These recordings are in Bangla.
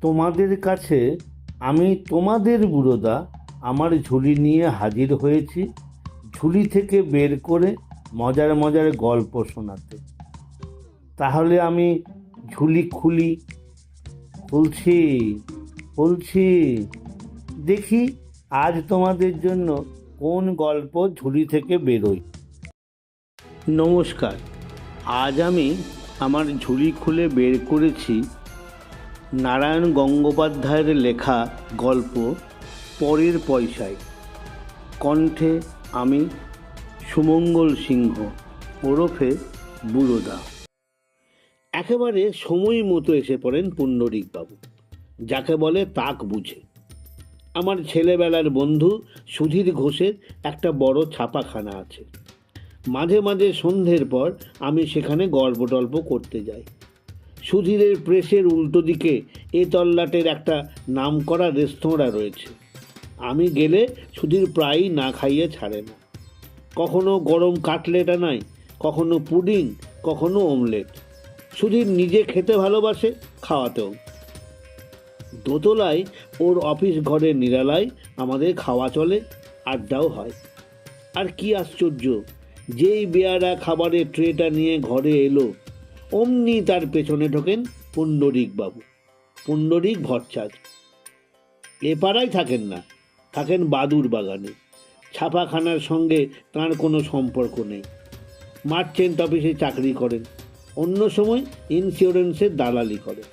তোমাদের কাছে আমি তোমাদের বুড়োদা আমার ঝুলি নিয়ে হাজির হয়েছি, ঝুলি থেকে বের করে মজার মজার গল্প শোনাতে। তাহলে আমি ঝুলি খুলি, খুলছি খুলছি। দেখি আজ তোমাদের জন্য কোন গল্প ঝুলি থেকে বেরোয়। নমস্কার, আজ আমি আমার ঝুলি খুলে বের করেছি নারায়ণ গঙ্গোপাধ্যায়ের লেখা গল্প পরের পয়সায়। কণ্ঠে আমি সুমঙ্গল সিংহ, ওরফে বুড়োদা। একেবারে সময় মতো এসে পড়েন পুণ্ডরিকবাবু যাকে বলে তাক বুঝে। আমার ছেলেবেলার বন্ধু সুধীর ঘোষের একটা বড় ছাপাখানা আছে। মাঝে মাঝে সন্ধ্যের পর আমি সেখানে গল্প টল্প করতে যাই। সুধীরের প্রেসের উল্টো দিকে এ তল্লাটের একটা নামকরা রেস্তোরাঁ রয়েছে। আমি গেলে সুধীর প্রায়ই না খাইয়ে ছাড়ে না। কখনো গরম কাটলেট আনাই, কখনো পুডিং, কখনো অমলেট। সুধীর নিজে খেতে ভালোবাসে, খাওয়াতেও। দোতলায় ওর অফিস ঘরের নিরালায় আমাদের খাওয়া চলে, আড্ডাও হয়। আর কি আশ্চর্য, যেই বেয়ারা খাবারের ট্রেটা নিয়ে ঘরে এলো অমনি তার পেছনে ঢোকেন পুণ্ডরিক বাবু। পুণ্ডরিক ভট্টাচ এ পাড়ায় থাকেন না, থাকেন বাদুর বাগানে। ছাপাখানার সঙ্গে তার কোনো সম্পর্ক নেই। মার্চেন্ট অফিসে চাকরি করেন, অন্য সময় ইন্স্যুরেন্সের দালালি করেন।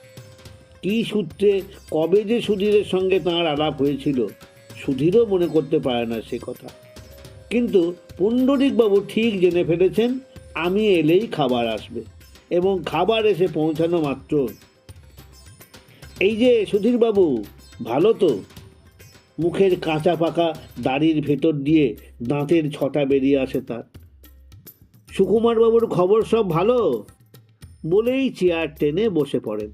কী সূত্রে, কবে যে সুধীরের সঙ্গে তাঁর আলাপ হয়েছিল, সুধীরও মনে করতে পারে না সে কথা। কিন্তু পুণ্ডরিকবাবু ঠিক জেনে ফেলেছেন, আমি এলেই খাবার আসবে। এবং খাবার এসে পৌঁছানো মাত্র। এই যে সুধীরবাবু, ভালো তো? মুখের কাঁচা পাকা দাড়ির ভেতর দিয়ে দাঁতের ছটা বেরিয়ে আসে তার। সুকুমারবাবুর খবর সব ভালো? বলেই চেয়ার টেনে বসে পড়েন।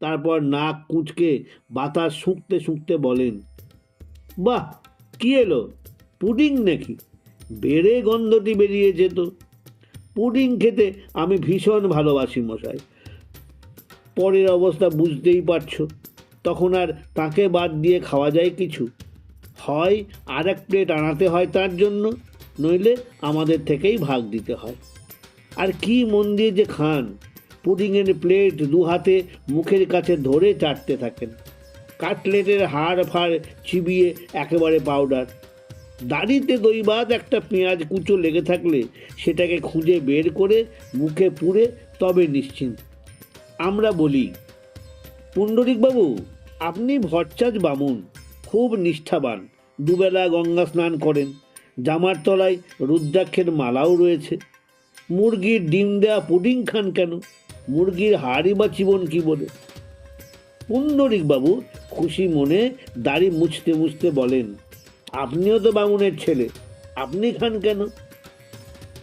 তারপর নাক কুঁচকে বাতাস শুঁকতে শুঁকতে বলেন, বাহ, কি এলো? পুডিং নাকি? বেড়ে গন্ধটি বেরিয়ে যেত পুডিং খেতে আমি ভীষণ ভালোবাসি, মশাই। পরের অবস্থা বুঝতেই পারছ। তখন আর তাকে বাদ দিয়ে খাওয়া যায় কিছু? হয় আর এক প্লেট আনাতে হয় তার জন্য, নইলে আমাদের থেকেই ভাগ দিতে হয়। আর কি মন দিয়ে যে খান? পুডিংয়ের প্লেট দু হাতে মুখের কাছে ধরে চাটতে থাকেন। কাটলেটের হাড় ফাড় চিবিয়ে একেবারে পাউডার। দাড়িতে দইবাদ একটা পেঁয়াজ কুচো লেগে থাকলে সেটাকে খুঁজে বের করে মুখে পুড়ে তবে নিশ্চিন্ত। আমরা বলি, পুণ্ডরিকবাবু, আপনি ভট্টাচ বামুন, খুব নিষ্ঠাবান। দুবেলা গঙ্গা স্নান করেন, জামার তলায় রুদ্রাক্ষের মালাও রয়েছে। মুরগির ডিম দেওয়া পুডিং খান কেন? মুরগির হাড়ি বা চিবন কি বলে? পুণ্ডরিকবাবু খুশি মনে দাড়ি মুছতে মুছতে বলেন আপনিও তো বামুনের ছেলে। আপনি খান কেন?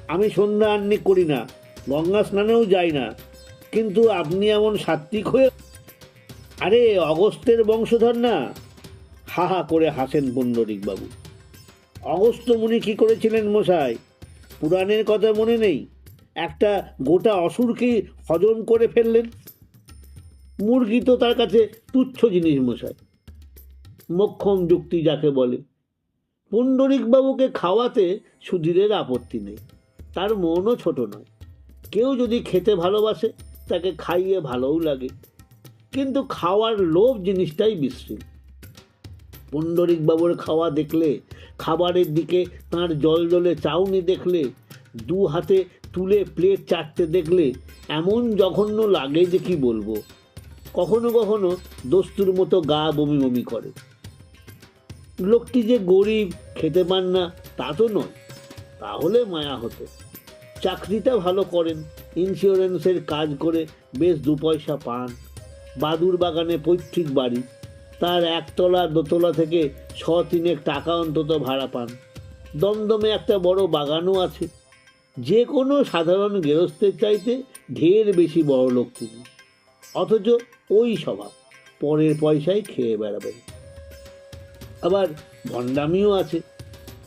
আমি সন্ধ্যা আন্নি করি না, গঙ্গা স্নানেও যাই না। কিন্তু আপনি এমন সাত্বিক হয়ে আরে অগস্তের বংশধর না? হা হা করে হাসেন পুণ্ডরিকবাবু। অগস্ত মুনি কী করেছিলেন মশাই? পুরাণের কথা মনে নেই? একটা গোটা অসুরকে হজম করে ফেললেন? মুরগি তো তার কাছে তুচ্ছ জিনিস মশাই। মক্ষম যুক্তি যাকে বলে। পুণ্ডরিকবাবুকে খাওয়াতে সুধীরের আপত্তি নেই। তার মনও ছোট নয়। কেউ যদি খেতে ভালোবাসে, তাকে খাইয়ে ভালোও লাগে। কিন্তু খাওয়ার লোভ জিনিসটাই বিশ্রী। পুণ্ডরিকবাবুর খাওয়া দেখলে, খাবারের দিকে তার জল জলে চাউনি দেখলে, দু হাতে তুলে প্লেট চাটতে দেখলে, এমন জঘন্য লাগে যে কি বলব? কখনো কখনো দস্তুর মতো গা বমি বমি করে। লোকটি যে গরিব, খেতে পান না, তা তো নয়। তাহলে মায়া হতো। চাকরিটা ভালো করেন ইন্স্যুরেন্সের কাজ করে বেশ দু পয়সা পান। বাদুর বাগানে পৈতৃক বাড়ি। তার একতলা, দোতলা থেকে ছ তিনেক টাকা অন্তত ভাড়া পান। দমদমে একটা বড় বাগানও আছে। যে কোনো সাধারণ গৃহস্থের চাইতে ঢের বেশি বড় লোক তিনি। অথচ ওই স্বভাব, পরের পয়সায় খেয়ে বেড়াবেন। আবার ভণ্ডামিও আছে।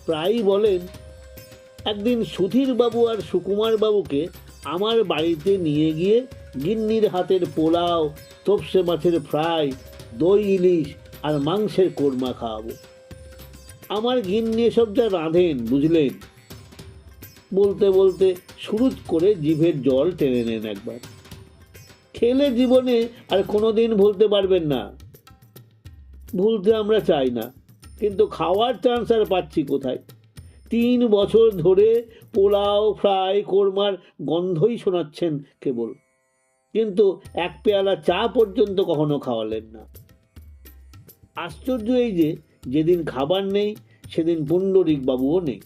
প্রায়ই বলেন, একদিন সুধীর বাবু আর সুকুমার বাবুকে আমার বাড়িতে নিয়ে গিয়ে গিন্নির হাতের পোলাও, তপসে মাছের ফ্রাই, দই ইলিশ আর মাংসের কোরমা খাওয়াবো। আমার গিন্নি এসব যা রাঁধেন, বুঝলেন? বলতে বলতে সুরুজ করে জিভের জল টেনে নেন একবার। খেলে জীবনে আর কোনো দিন ভুলতে পারবেন না। ভুলতে আমরা চাই না। কিন্তু খাওয়ার চান্স আর পাচ্ছি কোথায়? তিন বছর ধরে পোলাও ফ্রাই কোরমার গন্ধই শোনাচ্ছেন কেবল। কিন্তু এক পেয়ালা চা পর্যন্ত কখনো খাওয়ালেন না। আশ্চর্য এই যে, যেদিন খাবার নেই, সেদিন পুণ্ডরিক বাবুও নেই।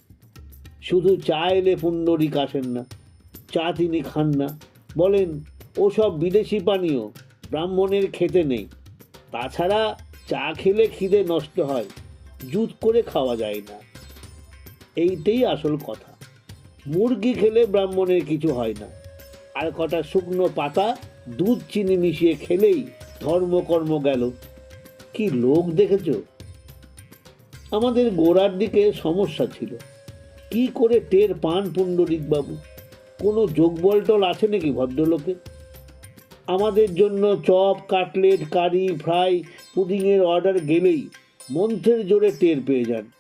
শুধু চা এলে পুণ্ডরিক আসেন না, চা তিনি খান না। বলেন ওসব বিদেশি পানীয়, ব্রাহ্মণের খেতে নেই। তাছাড়া চা খেলে খিদে নষ্ট হয়। জুত করে খাওয়া যায় না। এইটাই আসল কথা। মুরগি খেলে ব্রাহ্মণের কিছু হয় না। আর কটা শুকনো পাতা, দুধ, চিনি মিশিয়ে খেলেই ধর্মকর্ম গেল। কি লোক দেখেছ? আমাদের গোড়ার দিকে সমস্যা ছিল। কি করে টের পান পুণ্ডরিক বাবু কোনো যোগবলটল আছে নাকি ভদ্রলোকে? আমাদের জন্য চপ, কাটলেট, কারি, ফ্রাই, পুডিংয়ের অর্ডার গেলেই মন্ত্রের জোরে টের পেয়ে যান।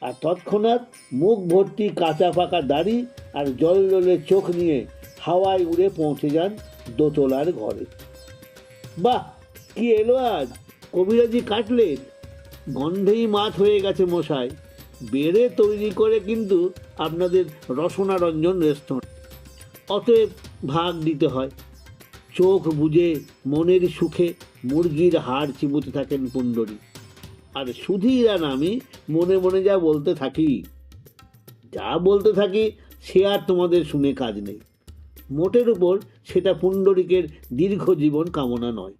আর তৎক্ষণাৎ মুখ ভর্তি কাঁচা পাকা দাড়ি আর জল জলে চোখ নিয়ে হাওয়ায় উড়ে পৌঁছে যান দোতলার ঘরে। বাহ, কি এলো আজ? কবিরাজি কাটলেট গন্ধেই মাছ হয়ে গেছে মশাই বেড়ে তৈরি করে কিন্তু আপনাদের রসনা রঞ্জন রেস্তোরাঁ। অতএব ভাগ দিতে হয়। চোখ বুঝে মনের সুখে মুরগির হাড় চিবুতে থাকেন পুণ্ডরী আর সুধীর আর আমি, মনে মনে যা বলতে থাকি, যা বলতে থাকি, সে আর তোমাদের শুনে কাজ নেই। মোটের উপর সেটা পুণ্ডরিকের দীর্ঘ জীবন কামনা নয়,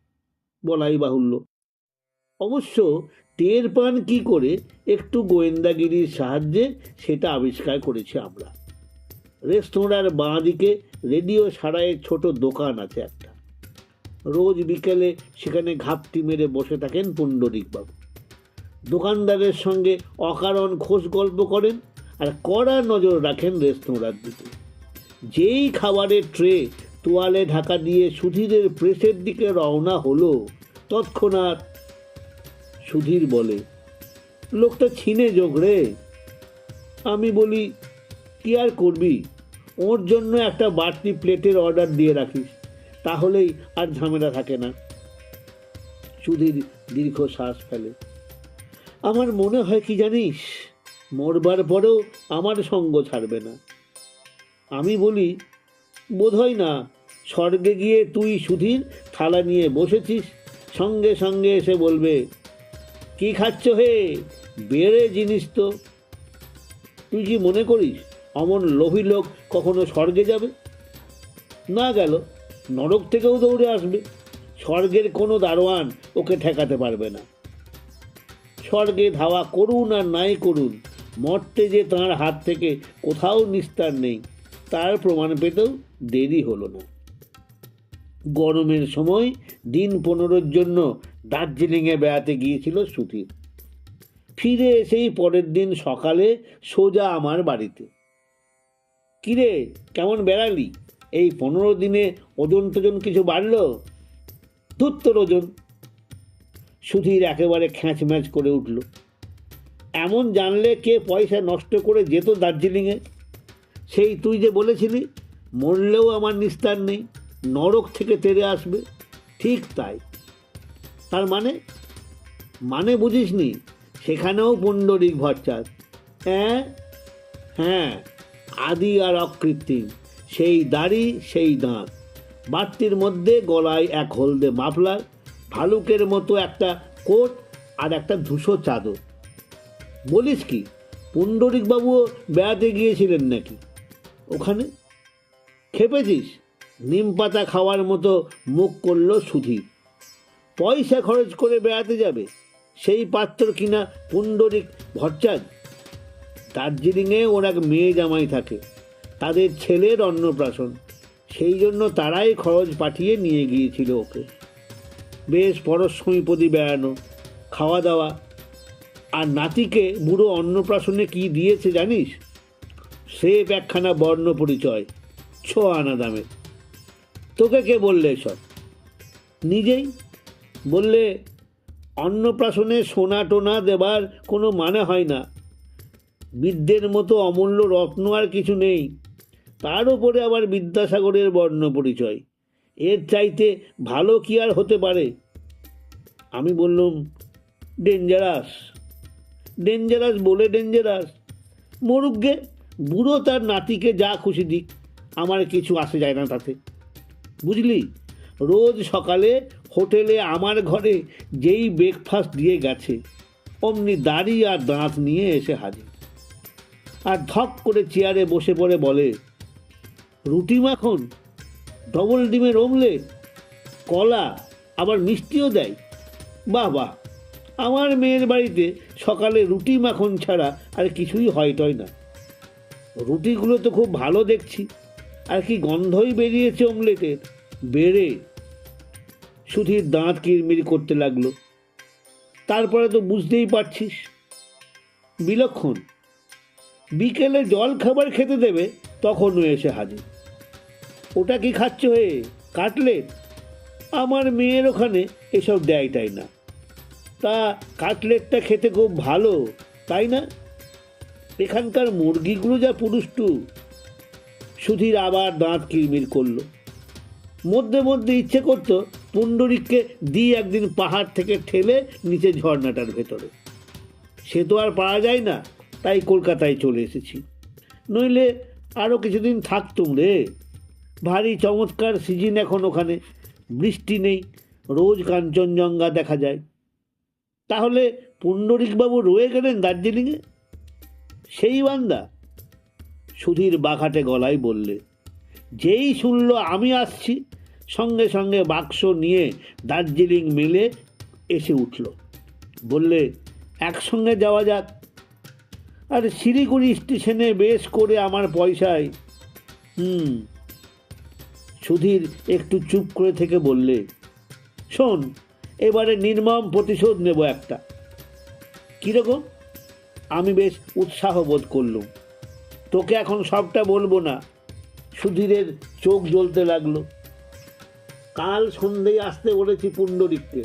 বলাই বাহুল্য। অবশ্য টের পান কি করে একটু গোয়েন্দাগিরির সাহায্যে সেটা আবিষ্কার করেছি আমরা। রেস্তোরাঁর বাঁ দিকে রেডিও সারাইয়ের ছোট দোকান আছে একটা। রোজ বিকেলে সেখানে ঘাপটি মেরে বসে থাকেন পুণ্ডরিকবাবু। দোকানদারের সঙ্গে অকারণ খোঁজ গল্প করেন আর কড়া নজর রাখেন রেস্তোরাঁর দিকে। যেই খাবারের ট্রে তোয়ালে ঢাকা দিয়ে সুধীরের প্রেসের দিকে রওনা হলো, তৎক্ষণাৎ সুধীর বলে, লোকটা ছিনে রে। আমি বলি, কি আর করবি? ওর জন্য একটা বাড়তি প্লেটের অর্ডার দিয়ে রাখিস, তাহলেই আর ঝামেলা থাকে না। সুধীর দীর্ঘ শ্বাস ফেলে। আমার মনে হয় কি জানিস? মরবার পরেও আমার সঙ্গ ছাড়বে না। আমি বলি, বোধহয় না, স্বর্গে গিয়ে তুই সুধীর থালা নিয়ে বসেছিস। সঙ্গে সঙ্গে এসে বলবে, কি খাচ্ছ হে? বেড়ে জিনিস তো। তুই কি মনে করিস, অমন লোভী লোক কখনো স্বর্গে যাবে? না গেল, নরক থেকেও দৌড়ে আসবে। স্বর্গের কোনো দারোয়ান ওকে ঠেকাতে পারবে না। স্বর্গে ধাওয়া করুন আর নাই করুন। মরতে যে তাঁর হাত থেকে কোথাও নিস্তার নেই, তার প্রমাণ পেতেও দেরি হলো না। গরমের সময় দিন পনেরোর জন্য দার্জিলিংয়ে বেড়াতে গিয়েছিল সুধীর। ফিরে এসেই পরের দিন সকালে সোজা আমার বাড়িতে। কিরে, কেমন বেড়ালি? এই পনেরো দিনে ওজন টোজন কিছু বাড়ল? ধুর তোর ওজন সুধীর একেবারে খ্যাঁচ ম্যাচ করে উঠল। এমন জানলে কে পয়সা নষ্ট করে যেত দার্জিলিংয়ে? সেই তুই যে বলেছিলি, মরলেও আমার নিস্তার নেই, নরক থেকে তেরে আসবে। ঠিক তাই। তার মানে? মানে বুঝিসনি, সেখানেও পুণ্ডরিক ভট্টাচ হ্যাঁ হ্যাঁ আদি আর অকৃত্রিম, সেই দাড়ি, সেই দাঁত। বাড়তির মধ্যে গলায় এক হলদে মাফলার ভালুকের মতো একটা কোট আর একটা ধূসো চাদর। বলিস কি, পুণ্ডরিকবাবুও বেড়াতে গিয়েছিলেন নাকি? ওখানে? খেপেছিস? নিম পাতা খাওয়ার মতো মুখ করল সুধীর পয়সা খরচ করে বেড়াতে যাবে, সেই পাত্র কিনা পুণ্ডরিক ভট্টাচ দার্জিলিংয়ে ওর এক মেয়ে জামাই থাকে, তাদের ছেলের অন্নপ্রাশন। সেই জন্য তারাই খরচ পাঠিয়ে নিয়ে গিয়েছিল ওকে। বেশ পরস্মীপদি বেড়ানো, খাওয়া দাওয়া। আর নাতিকে বুড়ো অন্নপ্রাশনে কি দিয়েছে জানিস? সে একখানা বর্ণ পরিচয় ছ আনা দামে। তোকে কে বললে সব নিজেই। বললে, অন্নপ্রাশনে সোনা টোনা দেবার কোনো মানে হয় না। বিদ্যের মতো অমূল্য রত্ন আর কিছু নেই। তার উপরে আবার বিদ্যাসাগরের বর্ণ পরিচয়। এর চাইতে ভালো কি আর হতে পারে? আমি বললাম ডেঞ্জারাস ডেঞ্জারাস বলে ডেঞ্জারাস মরুগ্গে বুড়ো তার নাতিকে যা খুশি দিক, আমার কিছু আসে যায় না তাতে। বুঝলি? রোজ সকালে হোটেলে আমার ঘরে যেই ব্রেকফাস্ট দিয়ে গেছে, অমনি দাড়ি আর দাঁত নিয়ে এসে হাজির। আর ধপ করে চেয়ারে বসে পড়ে বলে, রুটি মাখন? ডবল ডিমের অমলেট কলা, আবার মিষ্টিও দেয়। বাহ বাহ। আমার মেয়ের বাড়িতে সকালে রুটি মাখন ছাড়া আর কিছুই হয় টয় না। রুটিগুলো তো খুব ভালো দেখছি। আর কি গন্ধই বেরিয়েছে অমলেটের বেড়ে সুধীর দাঁত কিরমির করতে লাগল। তারপরে তো বুঝতেই পারছিস। বিলক্ষণ। বিকেলে জল খাবার খেতে দেবে, তখনও এসে হাজির। ওটা কি খাচ্ছ হে? কাটলেট? আমার মেয়ের ওখানে এসব দেয় তাই না। তা কাটলেটটা খেতে খুব ভালো, তাই না? এখানকার মুরগিগুলো যা পুরুষ্টু। সুধীর আবার দাঁত কিরমির করল। মধ্যে মধ্যে ইচ্ছে করতো পুণ্ডরিককে দিয়ে একদিন পাহাড় থেকে ঠেলে নিচে ঝর্ণাটার ভেতরে। সে তো আর পাওয়া যায় না, তাই কলকাতায় চলে এসেছি। নইলে আরও কিছুদিন থাকতুম রে। ভারী চমৎকার সিজন এখন ওখানে। বৃষ্টি নেই, রোজ কাঞ্চনজঙ্ঘা দেখা যায়। তাহলে পুণ্ডরিকবাবু রয়ে গেলেন দার্জিলিংয়ে? সেই বান্দা, সুধীর বাঘাটে গলায় বললে, যেই শুনল আমি আসছি। সঙ্গে সঙ্গে বাক্স নিয়ে দার্জিলিং মেলে এসে উঠল। বললে, একসঙ্গে যাওয়া যাক। আর শিলিগুড়ি স্টেশনে বেশ করে আমার পয়সায়। হুম সুধীর একটু চুপ করে থেকে বললে, শোন, এবারে নির্মম প্রতিশোধ নেব একটা। কীরকম আমি বেশ উৎসাহ বোধ করলুম। তোকে এখন সবটা বলব না। সুধীরের চোখ জ্বলতে লাগল। কাল সন্ধেয় আসতে বলেছি পুণ্ডরিককে।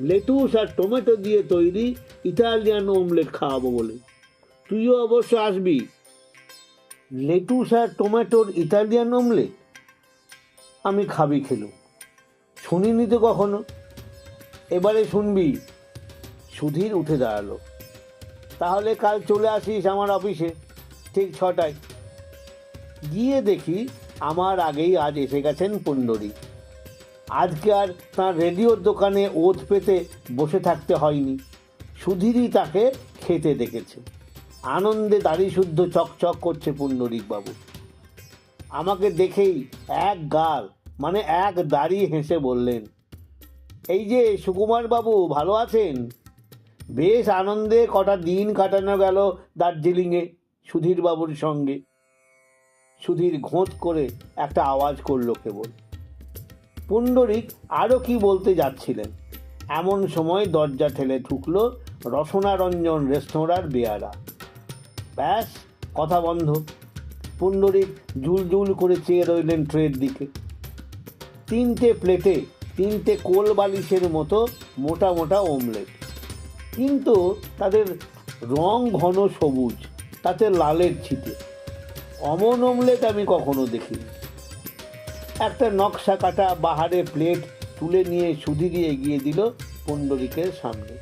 লেটুস আর টমেটো দিয়ে তৈরি ইটালিয়ান অমলেট খাওয়াবো বলে। তুইও অবশ্য আসবি? লেটুস আর টমেটোর ইটালিয়ান অমলেট? আমি খাবি খেলো। শুনিনি তো কখনো? এবারে শুনবি। সুধীর উঠে দাঁড়াল। তাহলে কাল চলে আসিস আমার অফিসে, ঠিক ছটায়। গিয়ে দেখি আমার আগেই আজ এসে গেছেন পুণ্ডরী। আজকে আর তাঁর রেডিওর দোকানে ওত পেতে বসে থাকতে হয়নি। সুধীরই তাকে খেতে দেখেছে। আনন্দে দাড়ি শুদ্ধ চকচক করছে পুণ্ডরিকবাবু। আমাকে দেখেই এক গাল মানে এক দাড়ি হেসে বললেন, এই যে সুকুমার বাবু, ভালো আছেন? বেশ আনন্দে কটা দিন কাটানো গেল দার্জিলিংয়ে সুধীর বাবুর সঙ্গে। সুধীর ঘোঁত করে একটা আওয়াজ করল কেবল। পুণ্ডরিক আরও কি বলতে যাচ্ছিলেন? এমন সময় দরজা ঠেলে ঢুকলো রসনারঞ্জন রেস্তোরাঁর বেয়ারা। ব্যাস, কথা বন্ধ। পুণ্ডরিক জুল জুল করে চেয়ে রইলেন ট্রের দিকে। তিনটে প্লেটে, তিনটে কোল বালিশের মতো মোটা মোটা অমলেট। কিন্তু তাদের রং ঘন সবুজ, তাতে লালের ছিটে। অমন অমলেট আমি কখনো দেখিনি। একটা নকশা কাটা বাহারে প্লেট তুলে নিয়ে সুধীরই এগিয়ে দিল পুণ্ডরিকের সামনে।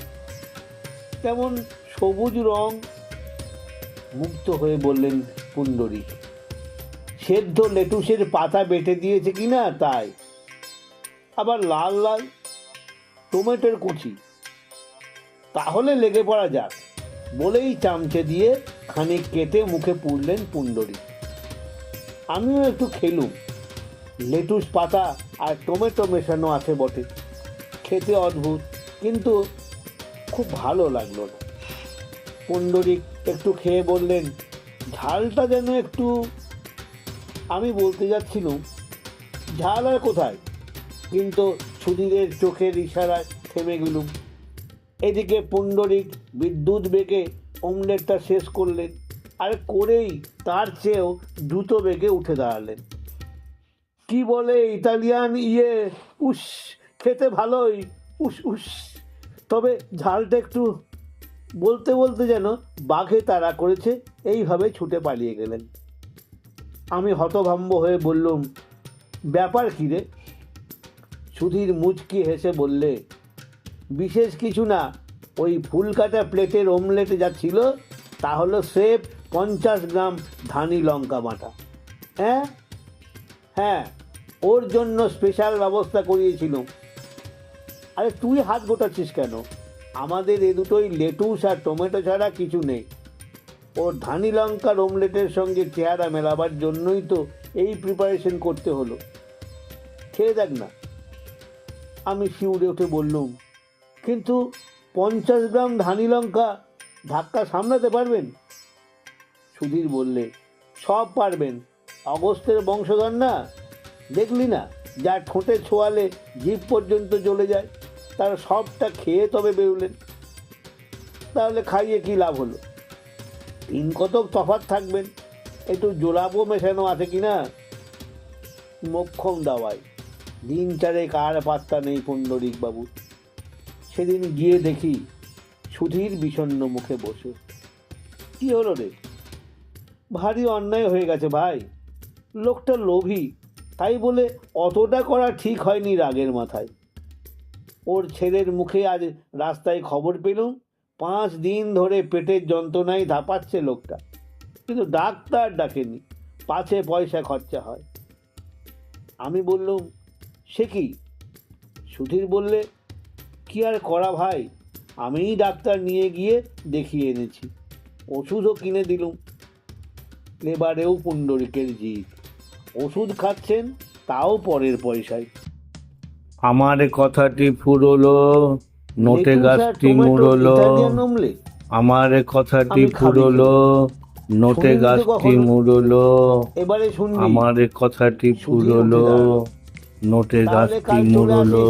কেমন সবুজ রং মুক্ত হয়ে বললেন পুণ্ডরিক সেদ্ধ লেটুসের পাতা বেটে দিয়েছে কিনা তাই। আবার লাল লাল টমেটোর কুচি। তাহলে লেগে পড়া যাক। বলেই চামচে দিয়ে খানিক কেটে মুখে পুড়লেন পুণ্ডরী। আমিও একটু খেলুম। লেটুস পাতা আর টমেটো মেশানো আছে বটে। খেতে অদ্ভুত, কিন্তু খুব ভালো লাগল না। পুণ্ডরিক একটু খেয়ে বললেন, ঝালটা যেন একটু আমি বলতে যাচ্ছিলাম ঝাল আর কোথায়? কিন্তু সুধীরের চোখের ইশারায় থেমে গেলুম। এদিকে পুণ্ডরিক বিদ্যুৎ বেগে অমলেটটা শেষ করলেন, আর করেই তার চেয়েও দ্রুত বেগে উঠে দাঁড়ালেন। কি বলে ইতালিয়ান ইয়ে? উস, খেতে ভালোই, উস উস। তবে ঝালটা একটু বলতে বলতে যেন বাঘে তাড়া করেছে, এইভাবে ছুটে পালিয়ে গেলেন। আমি হতভম্ব হয়ে বললুম, ব্যাপার কী রে? সুধীর মুচকি হেসে বললে, বিশেষ কিছু না, ওই ফুল কাটা প্লেটের ওমলেটে যা ছিল, তা হলো সেফ পঞ্চাশ গ্রাম ধানি লঙ্কা বাটা। হ্যাঁ? হ্যাঁ ওর জন্য স্পেশাল ব্যবস্থা করিয়েছিলাম। আরে তুই হাত গোটাচ্ছিস কেন? আমাদের এ দুটোই লেটুস আর টমেটো ছাড়া কিছু নেই। ওর ধানি লঙ্কার ওমলেটের সঙ্গে চেহারা মেলাবার জন্যই তো এই প্রিপারেশন করতে হলো। খেয়ে দেখ না। আমি শিউরে উঠে বললুম, কিন্তু পঞ্চাশ গ্রাম ধানি লঙ্কা ধাক্কা সামলাতে পারবেন? সুধীর বললে, সব পারবেন। অগস্তের বংশধর না? দেখলি না, যা ঠোঁটে ছোঁয়ালে জিভ পর্যন্ত জ্বলে যায়, তার সবটা খেয়ে তবে বেরোলেন। তাহলে খাইয়ে কি লাভ হলো? দিন কতক তফাৎ থাকবেন। একটু জোলাপও মেশানো আছে কি না মক্ষম দাওয়াই দিন চারেক আর পাত্তা নেই পুণ্ডরিক বাবু সেদিন গিয়ে দেখি সুধীর বিষণ্ণ মুখে বসে। কি হলো রে? ভারী অন্যায় হয়ে গেছে ভাই। লোকটা লোভী, তাই বলে অতটা করা ঠিক হয়নি রাগের মাথায়। ওর ছেলের মুখে আজ রাস্তায় খবর পেলুম। পাঁচ দিন ধরে পেটের যন্ত্রণায় ধাপাচ্ছে লোকটা। কিন্তু ডাক্তার ডাকেনি, পাছে পয়সা খরচা হয়। আমি বললুম, সে কি? সুধীর বললে, কি আর করা ভাই? আমিই ডাক্তার নিয়ে গিয়ে দেখিয়ে এনেছি। ওষুধও কিনে দিলুম। এবারেও পুণ্ডরিকের জিত ওষুধ খাচ্ছেন, তাও পরের পয়সায়। আমার কথাটি ফুরলো। নোটে গাছটি মুড়লো? আমার কথাটি ফুরলো নোটে গাছটি মুড়লো আমার কথাটি ফুরলো নোটে গাছটি মুড়লো।